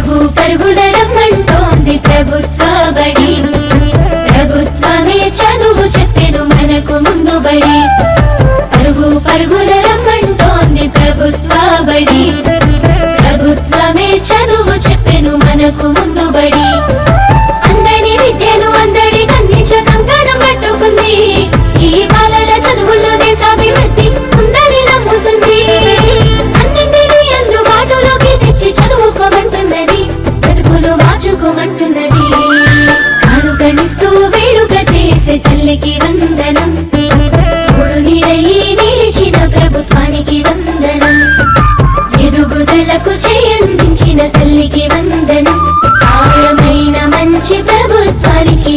పరుగు పరుగున రమ్మంటోంది ప్రభుత్వ బడి ప్రభుత్వమే చదువు చెప్పెను మనకు ముందు బడి పరుగు పరుగున రమ్మంటోంది ప్రభుత్వ బడి ప్రభుత్వమే చదువు చెప్పెను మనకు ముందు బడి చేసుకోమంటున్నది కానుకనిస్తూ వేడుక చేసే తల్లికి వందనం. తోడు నిలిచిన ప్రభుత్వానికి వందనం. ఎదుగుదలకు చేయందించిన తల్లికి వందనం. సాయమైన మంచి ప్రభుత్వానికి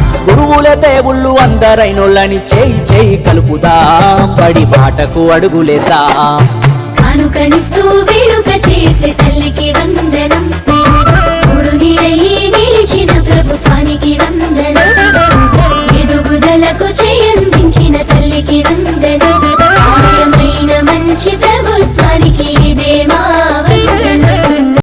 గురువుల దేవుళ్ళు అందరైనోళ్ళని చేయి చేయి కలుపుదా. పడి మాటకు అడుగులేదా. అనుకరిస్తూ వేడుక చేసే తల్లికి వందనం. నిలిచిన ప్రభుత్వానికి వందనం. ఎదుగుదలకు చేయందించిన తల్లికి వందనం. మంచి ప్రభుత్వానికి